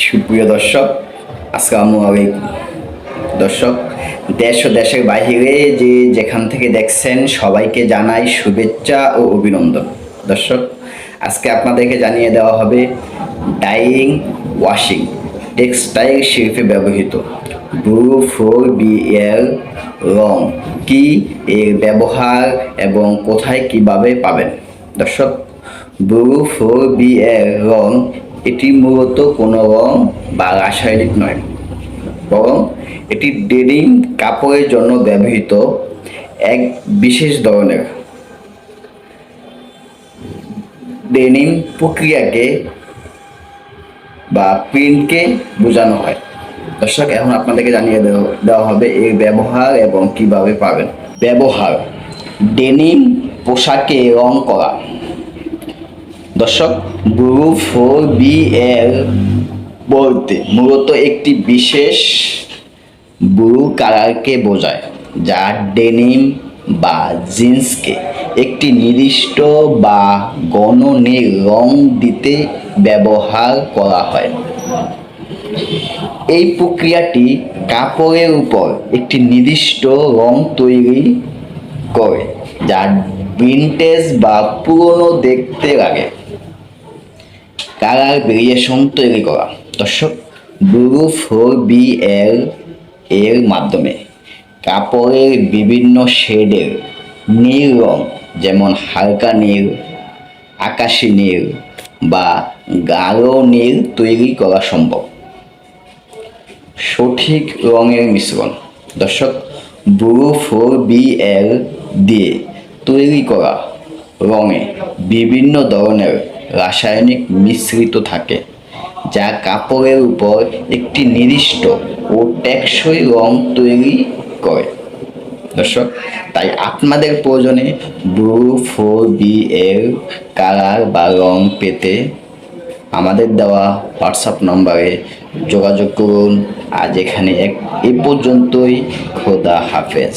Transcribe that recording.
সুপ্রিয় দর্শক, আসসালামু আলাইকুম। দর্শক, দেশ ও দেশের বাইরে যে যেখান থেকে দেখছেন, সবাইকে জানাই শুভেচ্ছা ও অভিনন্দন। দর্শক, আজকে আপনাদেরকে জানিয়ে দেওয়া হবে ডাইং ওয়াশিং টেক্সটাইল শিল্পে ব্যবহৃত ব্লু ফোর বি এর রং। কি এর ব্যবহার এবং কোথায় কীভাবে পাবেন? দর্শক ব্লু ফোর বি এর রং এটি মূলত কোনো রং বা রাসায়নিক নয়। বরং এটি ডেনিম কাপড়ের জন্য ব্যবহৃত এক বিশেষ ধরনের। ডেনিম প্রক্রিয়াকে বা প্রিন্টকে বোঝানো হয়। দর্শক, এখন আপনাদেরকে জানিয়ে দেওয়া- হবে এর ব্যবহার এবং কীভাবে পাবেন। ব্যবহার ডেনিম পোশাকে রং করা। দর্শক ব্লু ফোর বি এর বলতে মূলত একটি বিশেষ ব্লু কালারকে বোঝায়, যা ডেনিম বা জিন্সকে একটি নির্দিষ্ট বা গণনীল রং দিতে ব্যবহার করা হয়। এই প্রক্রিয়াটি কাপড়ের উপর একটি নির্দিষ্ট রং তৈরি করে, যা ভিন্টেজ বা পুরনো দেখতে লাগে। কালার ভেরিয়েশন তৈরি করা। দর্শক ব্লু ফোর বি এল এর মাধ্যমে কাপড়ের বিভিন্ন শেডের নীল রং, যেমন হালকা নীল, আকাশি নীল বা গাঢ় নীল তৈরি করা সম্ভব। সঠিক রঙের মিশ্রণ। দর্শক ব্লু ফোর বি এল দিয়ে তৈরি করা রঙে বিভিন্ন ধরনের রাসায়নিক মিশ্রিত থাকে, যা কাপড়ের উপর একটি নির্দিষ্ট ও টেকসই রং তৈরি করে। দর্শক, তাই আপনাদের প্রয়োজনে ব্লু ফোর বি এর কালার বা রং পেতে আমাদের দেওয়া হোয়াটসঅ্যাপ নম্বরে যোগাযোগ করুন। আজ এখানে এক এ পর্যন্তই। খোদা হাফেজ।